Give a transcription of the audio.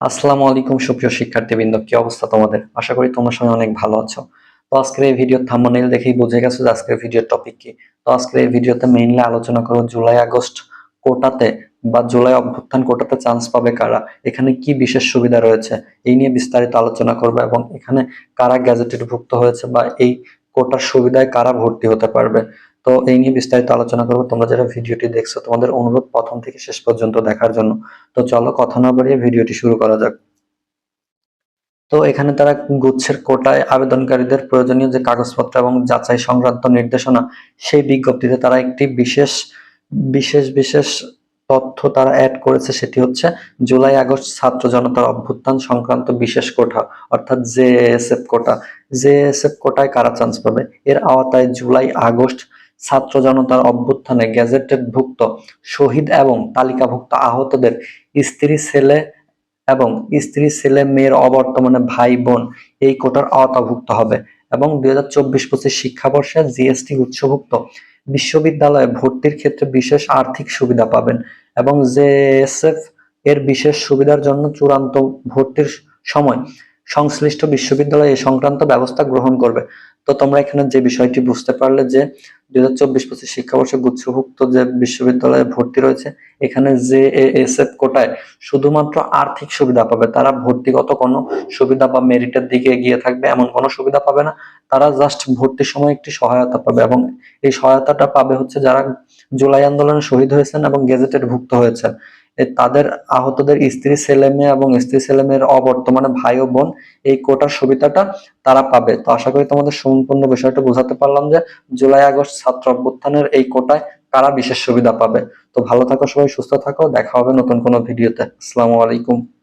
আসসালামু আলাইকুম, সুপ্রিয় শিক্ষার্থীবৃন্দ। কি অবস্থা তোমাদের? আশা করি তোমরা সবাই অনেক ভালো আছো। তো আজকের এই ভিডিও থাম্বনেল দেখেই বুঝে গেছো যে আজকের ভিডিওর টপিক কি। তো আজকের এই ভিডিওতে মেইনলি আলোচনা করব জুলাই, আগস্ট কোটাতে বা জুলাই অভ্যুত্থান কোটাতে চান্স পাবে কারা, এখানে কি বিশেষ সুবিধা রয়েছে, এই নিয়ে বিস্তারিত আলোচনা করব এবং এখানে কারা গ্যাজেটেড ভুক্ত হয়েছে বা এই কোটার সুবিধায় কারা ভর্তি হতে পারবে। তো এই নিয়ে বিস্তারিত আলোচনা করব। তোমরা যারা ভিডিওটি দেখছ, তোমাদের অনুরোধ প্রথম থেকে শেষ পর্যন্ত দেখার জন্য। তো চলো কথা না বাড়িয়ে ভিডিওটি শুরু করা যাক। তো এখানে তারা গুচ্ছের কোটায় আবেদনকারীদের প্রয়োজনীয় যে কাগজপত্র এবং যাচাই সংক্রান্ত নির্দেশনা, সেই বিজ্ঞপ্তিতে তারা একটি বিশেষ বিশেষ বিশেষ তথ্য তারা অ্যাড করেছে, সেটি হচ্ছে জুলাই, আগস্ট ছাত্র জনতার অভ্যুত্থান সংক্রান্ত বিশেষ কোটা অর্থাৎ জেএসএফ কোটা জেএসএফ কোটায় কারা চান্স পাবে? এর আওতায় জুলাই, আগস্ট ছাত্র জনতার অভ্যুত্থানে গ্যাজেটেড ভুক্ত শহীদ এবং তালিকাভুক্ত আহতদের স্ত্রী, ছেলে এবং স্ত্রী, ছেলে, মেয়ের অবর্তমানে ভাই, বোন এই কোটার আওতাভুক্ত হবে এবং দুই হাজার চব্বিশ পঁচিশ শিক্ষাবর্ষে জিএসটি উৎসভুক্ত বিশ্ববিদ্যালয়ে ভর্তির ক্ষেত্রে বিশেষ আর্থিক সুবিধা পাবেন এবং জেএসএফ এর বিশেষ সুবিধার জন্য চূড়ান্ত ভর্তির সময় সংশ্লিষ্ট বিশ্ববিদ্যালয় এ সংক্রান্ত ব্যবস্থা গ্রহণ করবে। তো তোমরা এখানে যে বিষয়টি বুঝতে পারলে যে দুই হাজার চব্বিশ পঁচিশ শিক্ষাবর্ষে গুচ্ছভুক্ত যে বিশ্ববিদ্যালয়ে ভর্তি রয়েছে, এখানে যে এসএফ কোটায় শুধুমাত্র আর্থিক সুবিধা পাবে। তারা ভর্তিগত কোনো সুবিধা বা মেরিটের দিকে এগিয়ে থাকবে এমন কোনো সুবিধা পাবে না। তারা জাস্ট ভর্তির সময় একটি সহায়তা পাবে এবং এই সহায়তাটা পাবে হচ্ছে যারা জুলাই আন্দোলনে শহীদ হয়েছেন এবং গেজেটেড ভুক্ত হয়েছেন। তাদের আহতদের স্ত্রী ছেলে মেয়ে এবং স্ত্রী ছেলে মেয়ের অবর্তমানে ভাই ও বোন, এই কোটার সুবিধাটা তারা পাবে। তো আশা করি তোমাদের সম্পূর্ণ বিষয়টা বোঝাতে পারলাম যে জুলাই আগস্ট ছাত্র অভ্যুত্থানের এই কোটায় কারা বিশেষ সুবিধা পাবে। তো ভালো থাকো সবাই, সুস্থ থাকো। দেখা হবে নতুন কোনো ভিডিওতে। আসসালামু আলাইকুম।